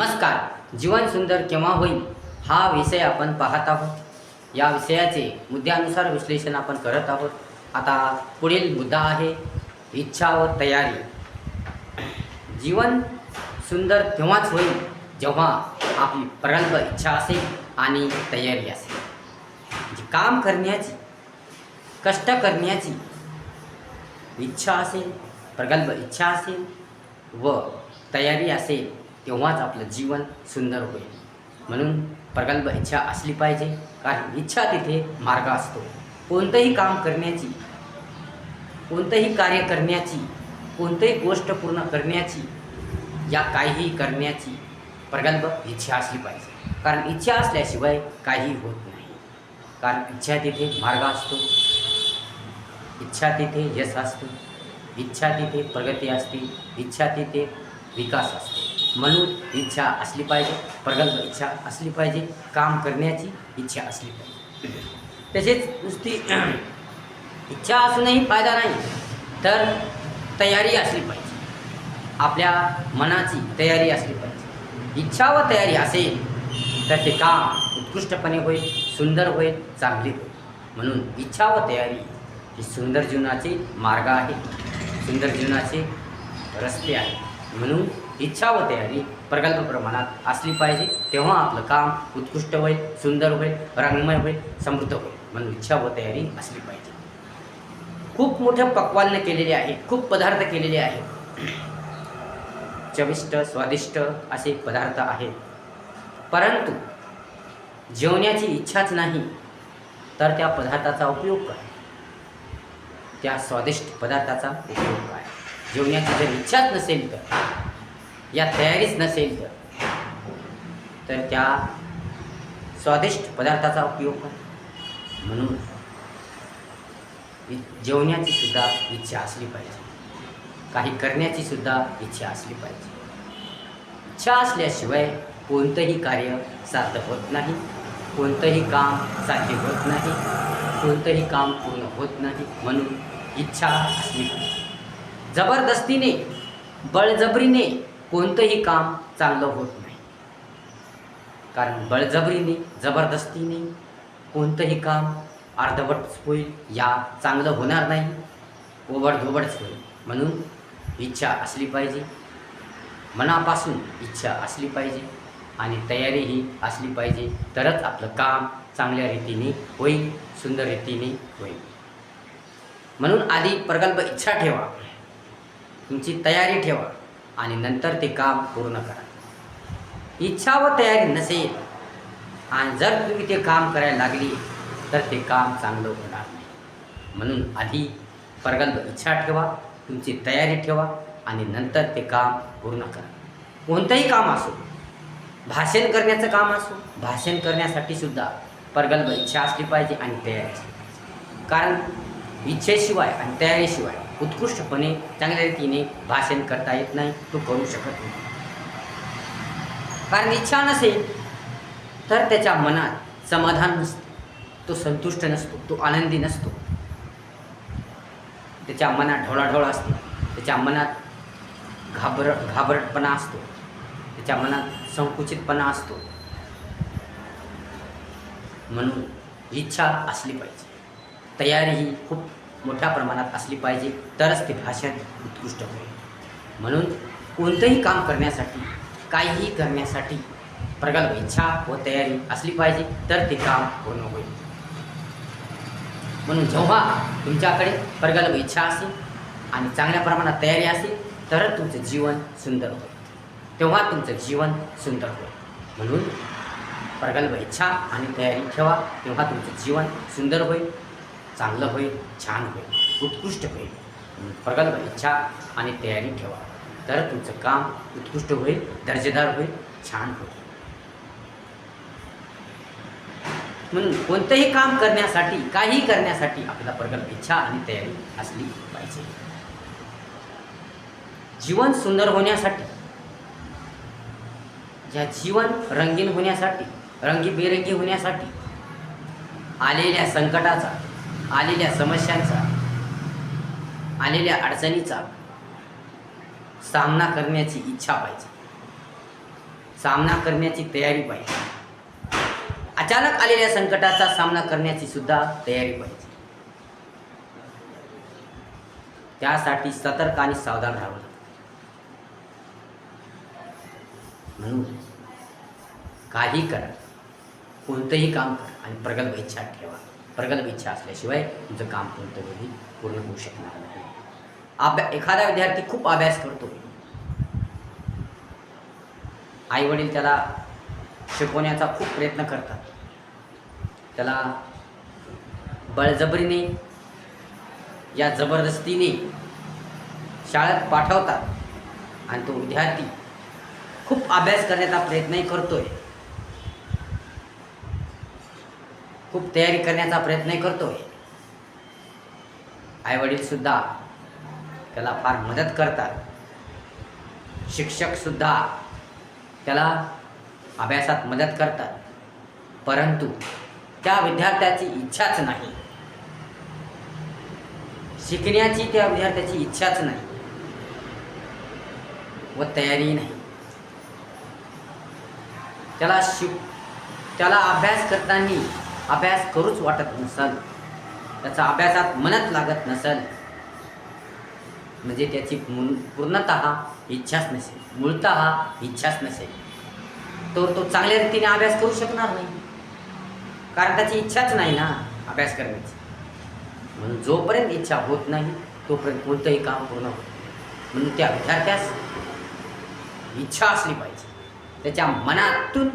नमस्कार. जीवन सुंदर केव्हा होईल? हा विषय आपण पाहत आहोत. या विषयाचे मुद्द्यानुसार विश्लेषण आपण करत आहोत. आता पुढील मुद्दा आहे इच्छा व तयारी. जीवन सुंदर तेव्हाच होईल जेव्हा आपली प्रगल्भ इच्छा असेल आणि तयारी असेल. काम करण्याची कष्ट करण्याची इच्छा असेल प्रगल्भ इच्छा असेल व तयारी असेल तेव्हाच आपलं जीवन सुंदर होईल. म्हणून प्रगल्भ इच्छा असली पाहिजे. कारण इच्छा तिथे मार्ग असतो. कोणतंही काम करण्याची कोणतंही कार्य करण्याची कोणतंही गोष्ट पूर्ण करण्याची या काहीही करण्याची प्रगल्भ इच्छा असली पाहिजे. कारण इच्छा असल्याशिवाय काही होत नाही. कारण इच्छा तिथे मार्ग असतो. इच्छा तिथे यश असतो. इच्छा तिथे प्रगती असते. इच्छा तिथे विकास असतो. म्हणून इच्छा असली पाहिजे प्रगल्भ इच्छा असली पाहिजे काम करण्याची इच्छा असली पाहिजे. तसेच नुसती इच्छा असूनही फायदा नाही तर तयारी असली पाहिजे. आपल्या मनाची तयारी असली पाहिजे. इच्छा व तयारी असेल तर ते काम उत्कृष्टपणे होईल सुंदर होईल चांगले होईल. म्हणून इच्छा व तयारी ही सुंदर जीवनाचे मार्ग आहे सुंदर जीवनाचे रस्ते आहेत. म्हणून इच्छा व तयारी प्रगल्भ प्रमाणात असली पाहिजे तेव्हा आपलं काम उत्कृष्ट होईल सुंदर होईल रंगमय होईल समृद्ध होईल. म्हणून इच्छा व तयारी असली पाहिजे. खूप मोठ्या पक्वान्न केलेले आहेत खूप पदार्थ केलेले आहेत. चविष्ट स्वादिष्ट असे पदार्थ आहेत. परंतु जेवण्याची इच्छाच नाही तर त्या पदार्थाचा उपयोग कर. त्या स्वादिष्ट पदार्थाचा उपयोग जेवण्याची जर इच्छाच नसेल तर या तयारीच नसेल तर तर त्या स्वादिष्ट पदार्थाचा उपयोग काय म्हणून इ- जेवण्याची सुद्धा इच्छा असली पाहिजे. काही करण्याची सुद्धा इच्छा असली पाहिजे. इच्छा असल्याशिवाय कोणतंही कार्य साध्य होत नाही. कोणतंही काम साध्य होत नाही. कोणतंही काम पूर्ण होत नाही. म्हणून इच्छा असली पाहिजे. जबरदस्तीने बळजबरीने कोणतंही काम चांगलं होत नाही. कारण बळजबरीने जबरदस्तीने कोणतंही काम अर्धवटच होईल या चांगलं होणार नाही ओबडधोबडच होईल. म्हणून इच्छा असली पाहिजे. मनापासून इच्छा असली पाहिजे आणि तयारीही असली पाहिजे. तरच आपलं काम चांगल्या रीतीने होईल सुंदर रीतीने होईल. म्हणून आधी प्रगल्भ इच्छा ठेवा. तुमची तयारी ठेवा आणि नंतर ते काम पूर्ण करा. इच्छा व तयारी नसेल आणि जर तुम्ही ते काम करायला लागली तर ते काम चांगलं होणार नाही. म्हणून आधी प्रगल्भ इच्छा ठेवा तुमची तयारी ठेवा आणि नंतर ते काम पूर्ण करा. कोणतंही काम असो भाषण करण्याचं काम असो भाषण करण्यासाठी सुद्धा प्रगल्भ इच्छा असली पाहिजे आणि तयारी असली पाहिजे. कारण इच्छेशिवाय आणि तयारीशिवाय उत्कृष्टपणे चांगल्या रीतीने भाषण करता येत नाही तो करू शकत नाही. कारण इच्छा नसेल तर त्याच्या मनात समाधान नसतं. तो संतुष्ट नसतो तो आनंदी नसतो. त्याच्या मनात ढवळाढवळ असते. त्याच्या मनात घाबर घाबरटपणा असतो. त्याच्या मनात संकुचितपणा असतो. म्हणून इच्छा असली पाहिजे. तयारी ही खूप मोठ्या प्रमाणात असली पाहिजे तरच ते भाषण उत्कृष्ट होईल. म्हणून कोणतंही काम करण्यासाठी काहीही करण्यासाठी प्रगल्भ इच्छा व तयारी असली पाहिजे तर ते काम पूर्ण होईल. म्हणून जेव्हा तुमच्याकडे प्रगल्भ इच्छा असेल आणि चांगल्या प्रमाणात तयारी असेल तरच तुमचं जीवन सुंदर होईल. तेव्हा तुमचं जीवन सुंदर होईल. म्हणून प्रगल्भ इच्छा आणि तयारी ठेवा तेव्हा तुमचं जीवन सुंदर होईल. चांगलं होईल छान होईल उत्कृष्ट होईल. प्रगल्भ इच्छा आणि तयारी ठेवा. तर तुमचं काम उत्कृष्ट होईल दर्जेदार होईल छान होईल. म्हणून कोणतंही काम करण्यासाठी काही करण्यासाठी आपल्याला प्रगल्भ इच्छा आणि तयारी असली पाहिजे. जीवन सुंदर होण्यासाठी या जीवन रंगीन होण्यासाठी रंगीबेरंगी होण्यासाठी आलेल्या संकटाचा आलेल्या समस्यांचा आलेल्या अडचणीचा सामना करण्याची इच्छा पाहिजे. सामना करण्याची तयारी पाहिजे. अचानक आलेल्या संकटाचा सामना करण्याची सुद्धा तयारी पाहिजे. त्यासाठी सतर्क आणि सावधान राहावं म्हणून काही करा. कोणतंही काम करा आणि प्रगल्भ इच्छा ठेवा. प्रगल्भ इच्छा असल्याशिवाय तुमचं काम कोणतं पूर्ण होऊ शकणार नाही. अभ्या एखादा विद्यार्थी खूप अभ्यास करतो. आई वडील त्याला शिकवण्याचा खूप प्रयत्न करतात. त्याला बळजबरीने या जबरदस्तीने शाळेत पाठवतात. आणि तो विद्यार्थी खूप अभ्यास करण्याचा प्रयत्नही करतोय. खूप तयारी करण्याचा प्रयत्न करतोय. आईवडील सुद्धा त्याला फार मदत करतात. शिक्षकसुद्धा त्याला अभ्यासात मदत करतात. परंतु त्या विद्यार्थ्याची इच्छाच नाही. शिकण्याची त्या विद्यार्थ्याची इच्छाच नाही. व तयारी नाही. त्याला शिक त्याला अभ्यास करताना अभ्यास करूच वाटत नसल. त्याचा अभ्यासात मनच लागत नसल. म्हणजे त्याची पूर्णत इच्छाच नसेल. मूळत इच्छाच नसेल. तर तो चांगल्या रीतीने अभ्यास करू शकणार नाही. कारण त्याची इच्छाच नाही ना अभ्यास करण्याची. म्हणून जोपर्यंत इच्छा होत नाही तोपर्यंत कोणतंही काम पूर्ण होत म्हणून त्या विद्यार्थ्यास इच्छा असली पाहिजे. त्याच्या मनातून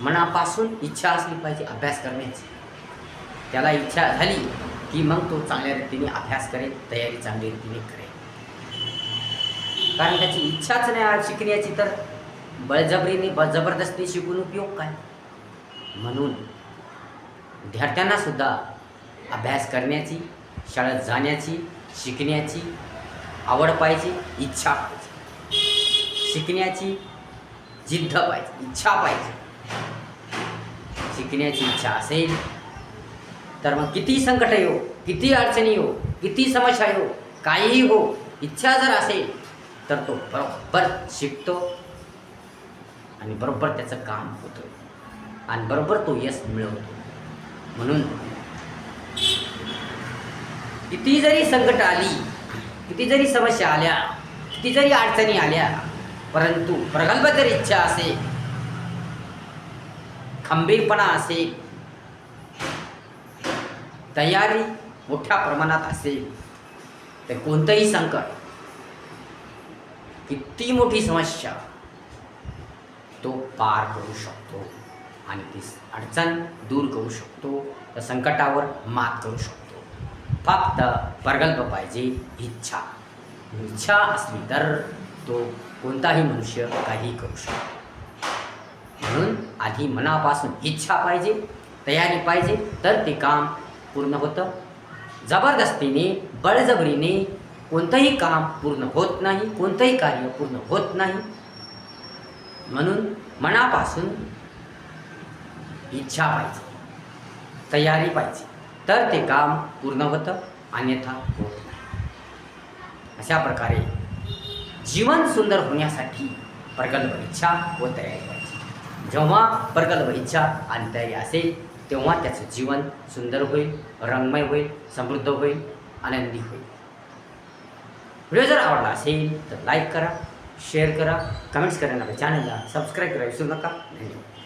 मनापासून इच्छा असली पाहिजे अभ्यास करण्याची. त्याला इच्छा झाली की मग तो चांगल्या रीतीने अभ्यास करेल तयारी चांगल्या रीतीने करेल. कारण त्याची इच्छाच नाही आज शिकण्याची तर बळजबरीने ब जबरदस्ती शिकून उपयोग काय? म्हणून विद्यार्थ्यांना सुद्धा अभ्यास करण्याची शाळेत जाण्याची शिकण्याची आवड पाहिजे इच्छा पाहिजे. शिकण्याची जिद्द पाहिजे इच्छा पाहिजे. शिकण्याची इच्छा असेल तर मग किती संकट येऊ हो, किती अडचणी हो, येऊ किती समस्या येऊ काहीही हो इच्छा जर असेल तर तो बरोबर शिकतो आणि बरोबर त्याचं काम होतं. आणि बरोबर तो यश मिळवतो. म्हणून किती जरी संकट आली किती जरी समस्या आल्या किती जरी अडचणी आल्या परंतु प्रगल्भ जर इच्छा असेल खंबीरपणा असेल तयारी मोठ्या प्रमाणात असेल. तर कोणतंही संकट किती मोठी समस्या तो पार करू शकतो आणि ती अडचण दूर करू शकतो. तर संकटावर मात करू शकतो. फक्त प्रगल्भ पाहिजे इच्छा. इच्छा असली तर तो कोणताही मनुष्य काही करू शकतो. म्हणून आधी मनापासून इच्छा पाहिजे तयारी पाहिजे तर ते काम पूर्ण होतं. जबरदस्तीने बळजबरीने कोणतंही काम पूर्ण होत नाही कोणतंही कार्य पूर्ण होत नाही. म्हणून मनापासून इच्छा पाहिजे तयारी पाहिजे तर ते काम पूर्ण होतं अन्यथा होत नाही. अशा प्रकारे जीवन सुंदर होण्यासाठी प्रगल्भ इच्छा व तयारी पाहिजे. जेव्हा प्रगल्भ इच्छा आणि तयारी असेल तेव्हा त्याचं जीवन सुंदर होईल रंगमय होईल समृद्ध होईल आनंदी होईल. व्हिडिओ जर आवडला असेल तर लाईक करा शेअर करा कमेंट्स करा आपल्या चॅनलला सबस्क्राईब करा विसरू नका. धन्यवाद.